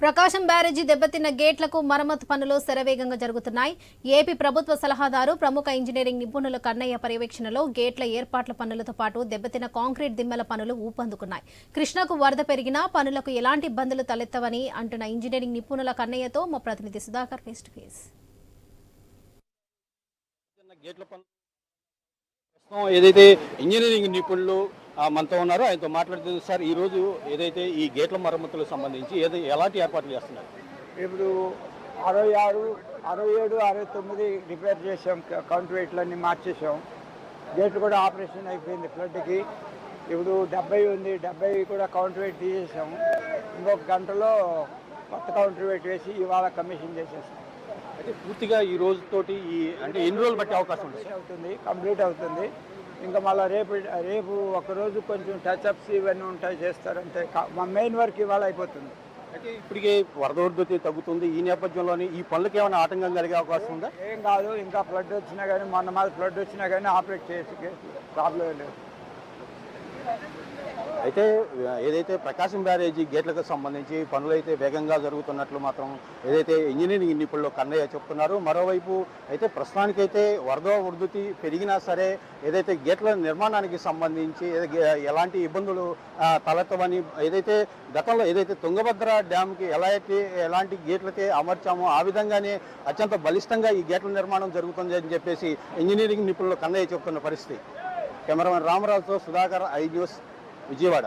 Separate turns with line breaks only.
ప్రకాశం బ్యారేజీ దెబ్బతిన్న గేట్లకు మరమ్మతు పనులు శరవేగంగా జరుగుతున్నాయి. ఏపీ ప్రభుత్వ సలహాదారు ప్రముఖ ఇంజనీరింగ్ నిపుణుల కన్నయ్య పర్యవేక్షణలో గేట్ల ఏర్పాట్ల పనులతో పాటు దెబ్బతిన్న కాంక్రీట్ దిమ్మల పనులు ఊపందుకున్నాయి. కృష్ణకు వరద పెరిగినా పనులకు ఎలాంటి ఇబ్బందులు తలెత్తవని అంటున్న ఇంజనీరింగ్ నిపుణుల కన్నయ్యతో మా ప్రతినిధి సుధాకర్ ఫేస్ టు ఫేస్
ఏదైతే ఇంజనీరింగ్ నిపుణులు మనతో ఉన్నారో. ఆయనతో మాట్లాడుతుంది. సార్ ఈ రోజు ఏదైతే ఈ గేట్ల మరమ్మతులకు సంబంధించి ఏదో ఎలాంటి ఏర్పాట్లు చేస్తున్నారు?
ఇప్పుడు అరవై ఆరు అరవై ఏడు అరవై తొమ్మిది రిపేర్ చేసాం కౌంటర్ వెయిట్లన్నీ మార్చేసాం గేట్ కూడా ఆపరేషన్ అయిపోయింది ఫ్లడ్కి. ఇప్పుడు డెబ్బై ఉంది. డెబ్బై కూడా కౌంటర్ వెయిట్ తీసేసాం. ఇంకొక గంటలో కొత్త కౌంటర్ వెయిట్ వేసి ఇవాళ కమిషన్ చేసేస్తాం
అయితే పూర్తిగా ఈ రోజుతోటి ఈ అంటే ఎన్ని రోజులు బట్టి అవకాశం
అవుతుంది. కంప్లీట్ అవుతుంది. ఇంకా మళ్ళీ రేపు రేపు ఒకరోజు కొంచెం టచ్అప్స్ ఇవన్నీ ఉంటాయి చేస్తారంటే మా మెయిన్ వర్క్ ఇవాళ అయిపోతుంది.
అయితే ఇప్పటికే వరద ఉధృతి తగ్గుతుంది. ఈ నేపథ్యంలోని ఈ పనులకు ఏమైనా ఆటంకం కలిగే అవకాశం ఉందా?
ఏం కాదు ఇంకా ఫ్లడ్ వచ్చినా కానీ మొన్న మాది ఫ్లడ్ వచ్చినా కానీ ఆపరేట్ కేసు ప్రాబ్లం లేదు.
అయితే ఏదైతే ప్రకాశం బ్యారేజీ గేట్లకు సంబంధించి పనులు అయితే వేగంగా జరుగుతున్నట్లు మాత్రం ఏదైతే ఇంజనీరింగ్ నిపుణులు కన్నయ్య చెప్తున్నారు మరోవైపు అయితే ప్రస్తుతానికైతే వరద ఉధృతి పెరిగినా సరే ఏదైతే గేట్ల నిర్మాణానికి సంబంధించి ఎలాంటి ఇబ్బందులు తలెత్తవని ఏదైతే గతంలో ఏదైతే తుంగభద్ర డ్యామ్కి ఎలా అయితే ఎలాంటి గేట్లకి అమర్చామో ఆ విధంగానే అత్యంత బలిష్టంగా ఈ గేట్ల నిర్మాణం జరుగుతుంది అని చెప్పేసి ఇంజనీరింగ్ నిపుణులు కన్నయ్య చెప్తున్న పరిస్థితి. కెమెరామెన్ రామరాజుతో సుధాకర్ ఐ న్యూస్ విజయవాడ.